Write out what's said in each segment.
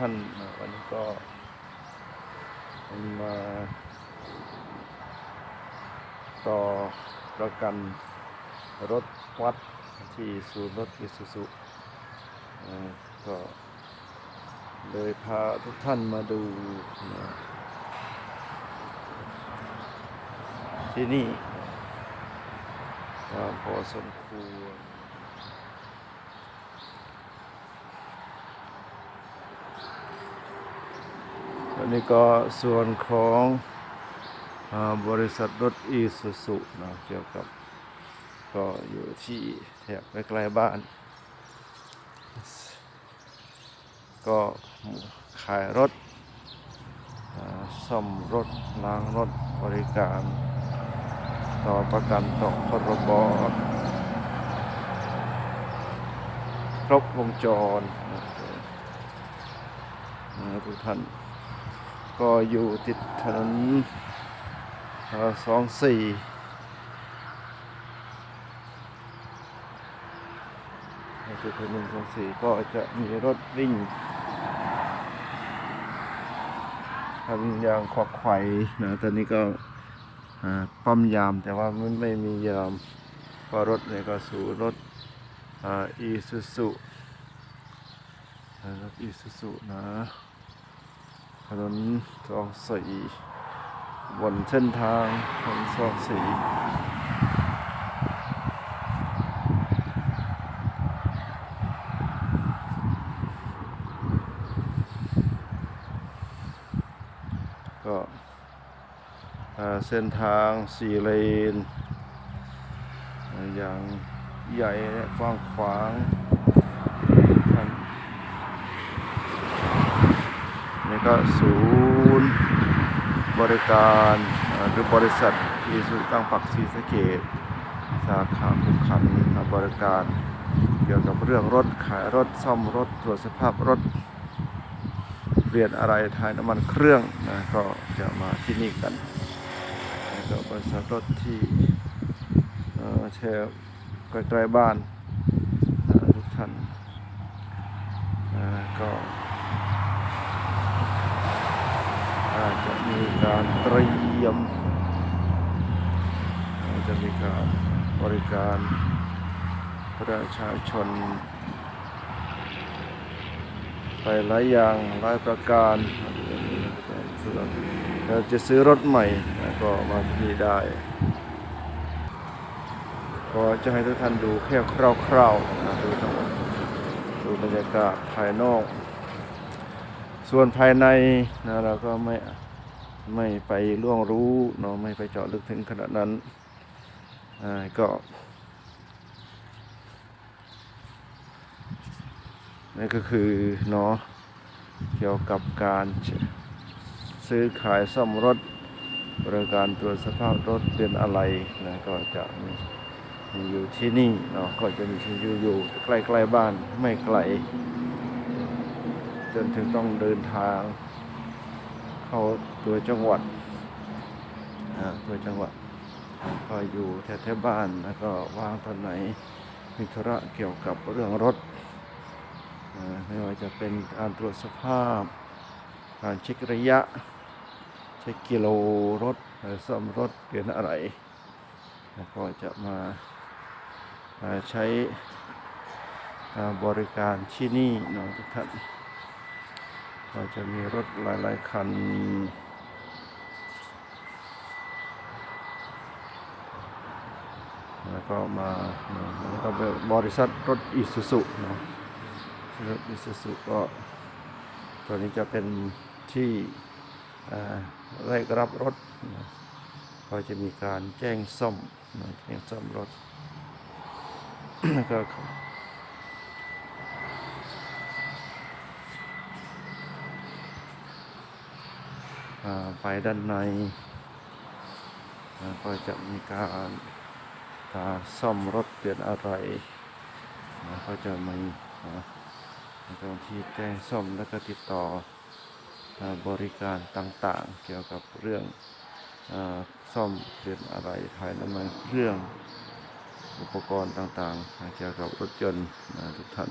ท่านวันนี้ก็มาต่อประกันรถวัดที่ศูนย์รถอิสุสุก็เลยพาทุกท่านมาดูนะที่นี่ก็พอสมควร อั นนี้ก็ส่วนของอบริษัทรถอีซูซุนะเกี่ยวกับก็อยู่ที่แถบใกล้ๆบ้าน ก็ขายรถซ่อมรถล้างรถบริการ ต่อประกันต่อพรบครบวงจรนะทุกท่าน ก็อยู่ติดถนนสองสี่ติดถนนสองสี่ก็จะมีรถวิ่งทำอย่างขวักไข่นะตอนนี้ก็ปั๊มยามแต่ว่ามันไม่มียามเพราะรถเนี่ยก็สู่รถอีซูซุรถอีซูซุนะ ถนนสองสีบนเส้นทางถนนสองสีก็เส้นทางสี่เลน อย่างใหญ่กว้างขวางท่าน นี่ก็ศูนย์บริการหรือบริษัทอีสุตั้งปักศรีสะเกดสาขาขุขันบริการเกี่ยวกับเรื่องรถขายรถซ่อมรถตรวจสภาพรถเปลี่ยนอะไรถ่ายน้ำมันเครื่องนะก็จะมาที่นี่กันนี่ก็บริษัทรถที่เอ่อแถวใกล้ๆบ้านทุกท่านก็ อา จะมีการเตรียม จะมีการบริการประชาชน ไปหลายอย่างหลายประการเราจะซื้อรถใหม่ก็มาที่นี่ได้ก็จะให้ทุกท่านดูแค่คร่าวๆนะดูทั้งหมดดูบรรยากาศภายนอก ส่วนภายในนะเราก็ไม่ ไม่ไปล่วงรู้เนาะไม่ไปเจาะลึกถึงขนาดนั้นก็นี่ก็คือเนาะเกี่ยวกับการซื้อขายซ่อมรถบริการตรวจสภาพรถเป็นอะไรนะก็จะมีมีอยู่ที่นี่เนาะก็จะมีที่อยู่อยู่ใกล้ๆบ้านไม่ไกล จนถึงต้องเดินทาง เข้าตัวจังหวัดอ่าตัวจังหวัด ก็อยู่แถวๆบ้านแล้วก็วางตอนไหนมีธุระเกี่ยวกับเรื่องรถอ่าไม่ว่าจะเป็นการตรวจสภาพ การเช็คระยะ เช็คกิโลรถซ่อมรถเปลี่ยนอะไร แล้วก็จะมาาใช้บริการที่นี่นะทุกท่าน ก็จะมีรถหลาย ๆ คัน แล้วก็มาแล้วก็บริษัทรถอิสุสุเนาะรถอิสุสุก็ตัวนี้จะเป็นที่อ่าแรกรับรถนะก็จะมีการแจ้งซ่อมแจ้งซ่อมรถแล้วก็ อ่าไปด้านใน ก็จะมีการาซ่อมรถเปลี่ยนอะไรก็จะมีอ่าเจ้าที่แจ้งซ่อมแล้วก็ติดต่ออบริการต่างๆ เกี่ยวกับเรื่องอซ่อมเปลี่ยนอะไรถ่ายน้ำมันเครื่องอุปกรณ์ต่างๆ เกี่ยวกับรถยนต์ทุกท่าน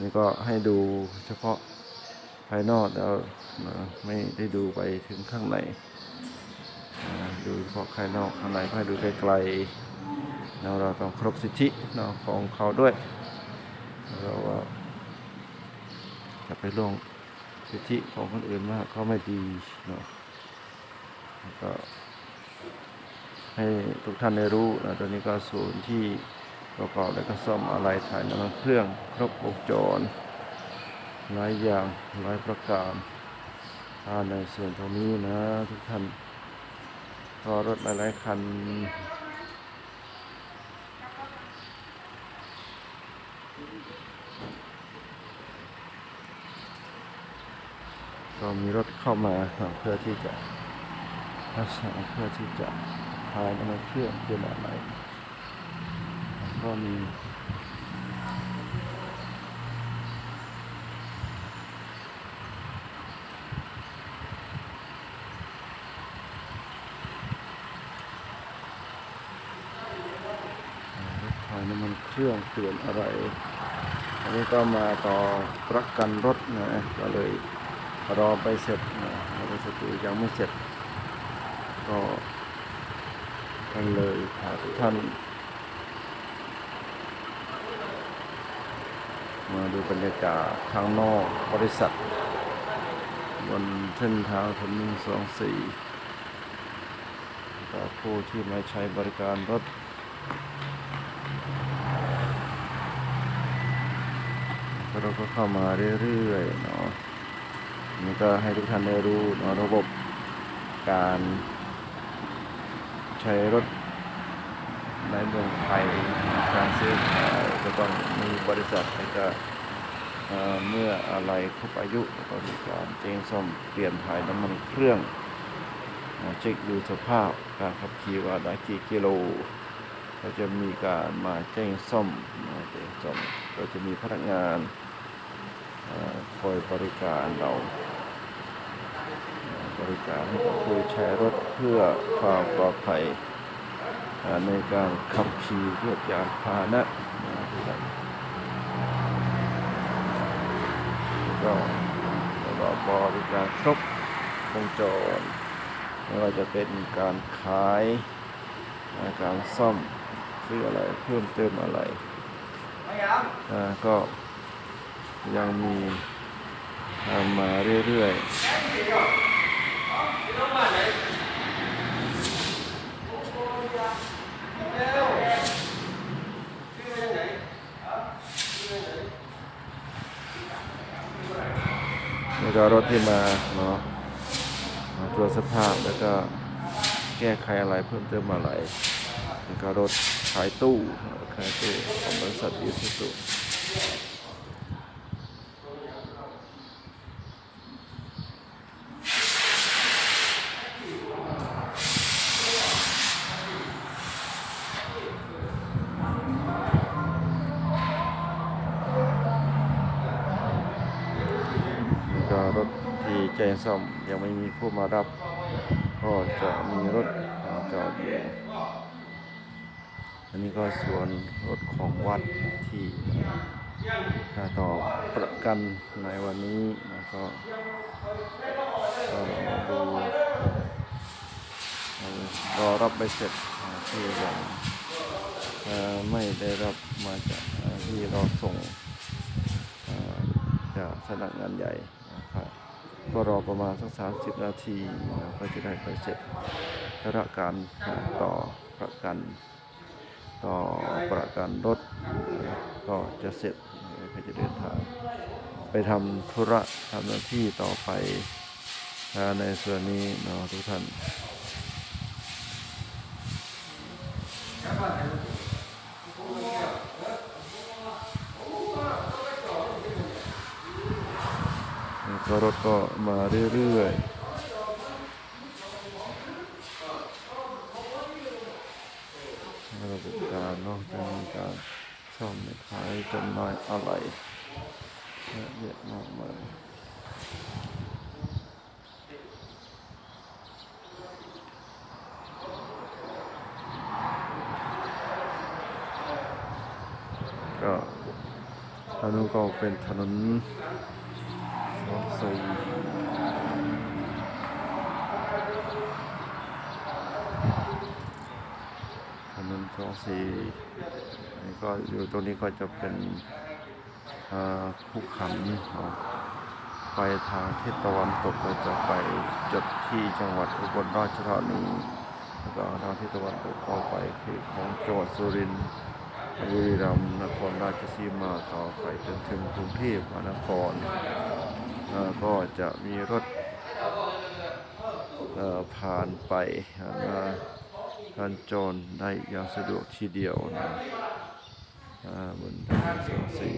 นี่ก็ให้ดูเฉพาะ ภายนอกแล้วไม่ได้ดูไปถึงข้างในดูเฉพาะภายนอกข้างในก็ให้ดูไกลๆแล้วเราต้องครบสิทธิเนาของเขาด้วยเราว่าจะไปล่วงสิทธิของคนอื่นมากก็ไม่ดีเนาะก็ให้ทุกท่านได้รู้นะตอนนี้ก็ศูนย์ที่ประกอบและก็ซ่อมอะไรถ่ายน้ำมันเครื่องครบวงจร หลายอย่างหลายประการถ้าในส่วนตรงนี้นะทุกท่านก็รถหลาย ๆ คันก็มีรถเข้ามาเพื่อที่จะลักษณะเพื่อที่จะพายน้ำมันเครื่องเป็นอะไรแล้วก็มีรถพาย เรื่องเปลี่ยนอะไร อันนี้ก็มาต่อประกันรถนะก็เลยรอไปเสร็จนะรอไปเสร็จอยู่ยังไม่เสร็จ ก็กันเลยพาทุกท่าน มาดูบรรยากาศข้างนอกบริษัท บนเส้นทางถนนสองสี่ผู้ที่มาใช้บริการรถ เราก็เข้ามาเรื่อยๆเนาะนี่ก็ให้ทุกท่านได้รู้เนาะระบบการใช้รถในเมืองไทยการซื้อขายก็ต้องมีบริษัทแล้วก็เเมื่ออะไรครบอายุก็มีการเจงซ่อมเปลี่ยนถ่ายน้ำมันเครื่องเช็คดูสภาพการขับขี่ว่าได้กี่กิโล ก็จะมีการมาแจ้งซ่อมมาแจ้งซ่อมก็จะมีพนักงานคอยบริการเรา บริการให้กับผู้ใช้รถเพื่อความปลอดภัยในการขับขี่เพื่อยานพาหนะก็เราบริการครบวงจรไม่ว่าจะเป็นการขายการซ่อม ซื้ออะไรเพิ่มเติมอะไรอ่าก็ยังมีทำมาเรื่อยๆนี่ก็รถที่มาเนาะมาตรวจสภาพแล้วก็แก้ไขอะไรเพิ่มเติมอะไร แล้วก็รถขายตู้ขายตู้ของบริษัทยูซูซู็รถที่แจ้งซ่อมยังไม่มีผู้มารับ ก็จะมีรถจอดอยู่ อันนี้ก็ส่วนรถของวัดที่ต่อประกันในวันนี้นะก็ก็ดูเอ่อรอรับใบเสร็จที่ยังไม่ได้รับมาจากที่รอส่งจากสำนักงานใหญ่นะครับก็รอประมาณสักสามสิบนาทีนะก็จะได้ใบเสร็จและการต่อประกัน ต่อประกันรถก็จะเสร็จก็จะเดินทางไปทำธุระทำหน้าที่ต่อไปในส่วนนี้เนาะทุกท่านก็รถก็มาเรื่อยๆ ระบบการนาะจะมีการซ่อมขายจำหน่ายอะไรเยอะแยะมากมายก็างนู้นก็เป็นถนนสองสี่ถนน สองสี่นี่ก็อยู่ตรงนี้ก็จะเป็นอ่าภูขันเนาไปทางทิศตะวันตกก็จะไปจบที่จังหวัดอุบลราชธานีแล้วก็ทางทิศตะวันตกก็ไปคือของจังหวัดสุรินทร์บุรีรัมย์นครราชสีมาต่อไปจนถึงกรุงเทพมหานครก็จะมีรถผ่านไปมา การจรได้อย่างสะดวกทีเดียวนะอ่าบนทางสองสี่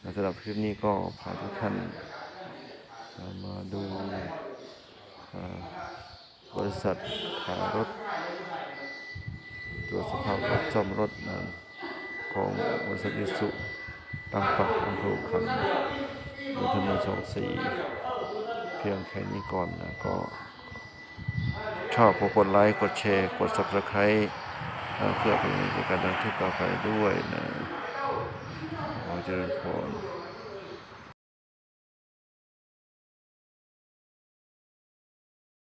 และสำหรับคลิปนี้ก็พาทุกท่านมาดูบริษัทขายรถตรวจสภาพรถซ่อมรถนะของบริษัทอิสุตั้งปักอำเภอขัน ธ์บนถนนสองสี่เพียงแค่นี้ก่อนนะก็ ชอบก็กดไลค์ กดแชร์ กด subscribe เพื่อเป็นกำลังในการดังที่ต่อไปด้วยนะขอเจริญพร